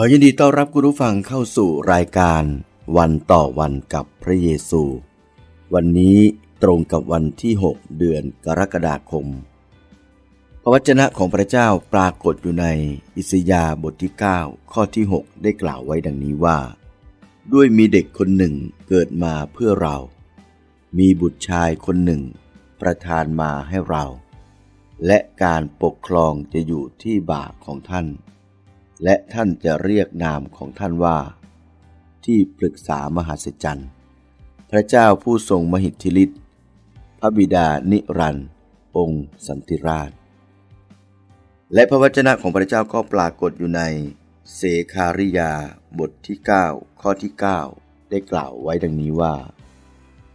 ขอยินดีต้อนรับคุณผู้ฟังเข้าสู่รายการวันต่อวันกับพระเยซู วันนี้ตรงกับวันที่ 6 เดือนกรกฎาคม พระวจนะของพระเจ้าปรากฏอยู่ในอิสยาบทที่ 9 ข้อที่ 6 ได้กล่าวไว้ดังนี้ว่า ด้วยมีเด็กคนหนึ่งเกิดมาเพื่อเรา มีบุตรชายคนหนึ่ง ประทานมาให้เรา และการปกครองจะอยู่ที่บ่าของท่าน และท่านจะเรียกนามของท่านว่า ที่ปรึกษามหาศจรรย์พระเจ้าผู้ทรงมหิทธิฤทธิ์พระบิดานิรันดร์องค์สันติราช และพระวจนะของพระเจ้าก็ปรากฏอยู่ในเสคาริยาบทที่ 9 ข้อที่ 9 ได้กล่าวไว้ดังนี้ว่า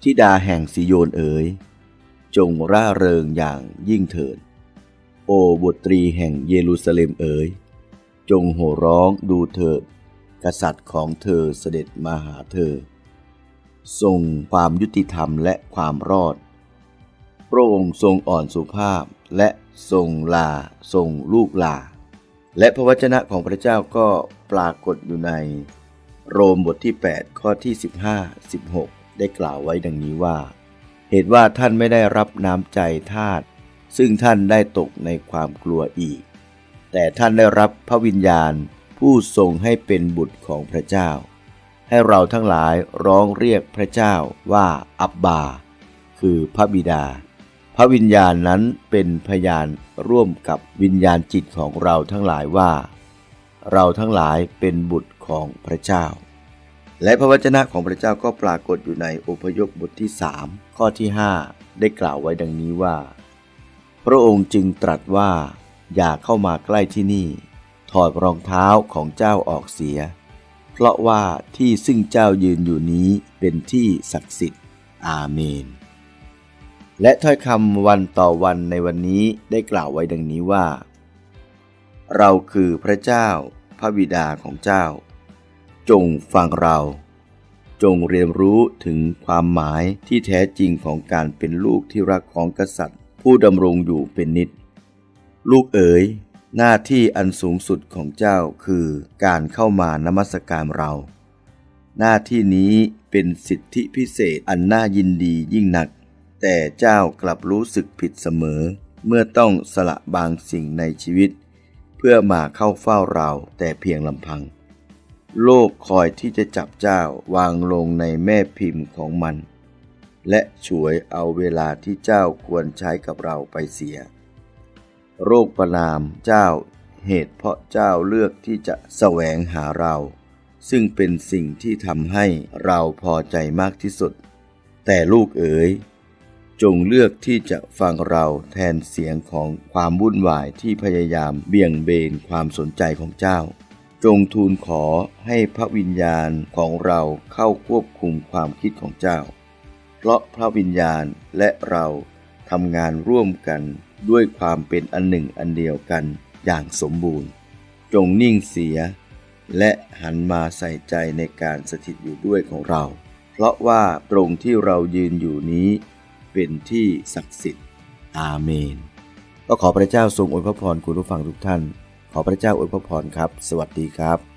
ทิดาแห่งสิโยนเอ๋ยจงร่าเริงอย่างยิ่งเถิด โอบุตรีแห่งเยรูซาเล็มเอ๋ย จงโห่ร้องดูเถิด กษัตริย์ของเธอเสด็จมาหาเธอ ทรงความยุติธรรมและความรอด พระองค์ทรงอ่อนสุภาพและทรงลาทรงลูกลา และพระวจนะของพระเจ้าก็ปรากฏอยู่ใน โรมบทที่ 8 ข้อที่ 15 16 ได้กล่าวไว้ดังนี้ว่า เหตุว่าท่านไม่ได้รับน้ำใจทาสซึ่งท่านได้ตกในความกลัวอีก แต่ท่านได้รับพระวิญญาณผู้ทรงให้เป็นบุตรของพระเจ้า ให้เราทั้งหลายร้องเรียกพระเจ้าว่าอับบา คือพระบิดา พระวิญญาณนั้นเป็นพยานร่วมกับวิญญาณจิตของเราทั้งหลายว่า เราทั้งหลายเป็นบุตรของพระเจ้า และพระวจนะของพระเจ้าก็ปรากฏอยู่ในอพยพบทที่สามข้อที่ 5 ได้กล่าวไว้ดังนี้ว่า พระองค์จึงตรัสว่า อย่าเข้ามาใกล้ที่นี่ ถอดรองเท้าของเจ้าออกเสีย เพราะว่าที่ซึ่งเจ้ายืนอยู่นี้เป็นที่ศักดิ์สิทธิ์ อาเมน และถ้อยคำวันต่อวันในวันนี้ได้กล่าวไว้ดังนี้ว่า เราคือพระเจ้า พระบิดาของเจ้า จงฟังเรา จงเรียนรู้ถึงความหมายที่แท้จริงของการเป็นลูกที่รักของกษัตริย์ ผู้ดำรงอยู่เป็นนิจ ลูกเอ๋ย หน้าที่อันสูงสุดของเจ้าคือการเข้ามานมัสการเรา หน้าที่นี้เป็นสิทธิพิเศษอันน่ายินดียิ่งนัก แต่เจ้ากลับรู้สึกผิดเสมอ เมื่อต้องสละบางสิ่งในชีวิต เพื่อมาเข้าเฝ้าเราแต่เพียงลำพัง โลกคอยที่จะจับเจ้าวางลงในแม่พิมพ์ของมัน และฉวยเอาเวลาที่เจ้าควรใช้กับเราไปเสีย โรคประนามเจ้า เหตุเพราะเจ้าเลือกที่จะแสวงหาเรา ซึ่งเป็นสิ่งที่ทำให้เราพอใจมากที่สุด แต่ลูกเอ๋ย จงเลือกที่จะฟังเราแทนเสียงของความวุ่นวายที่พยายามเบี่ยงเบนความสนใจของเจ้า จงทูลขอให้พระวิญญาณของเราเข้าควบคุมความคิดของเจ้า เพราะพระวิญญาณและเราทำงานร่วมกัน ด้วยความเป็นอันหนึ่งอันเดียวกันอย่างสมบูรณ์ จงนิ่งเสีย และหันมาใส่ใจในการสถิตอยู่ด้วยของเรา เพราะว่าตรงที่เรายืนอยู่นี้ เป็นที่ศักดิ์สิทธิ์ อาเมน ก็ขอพระเจ้าทรงอวยพระพรคุณผู้ฟังทุกท่าน ขอพระเจ้าอวยพระพรครับ สวัสดีครับ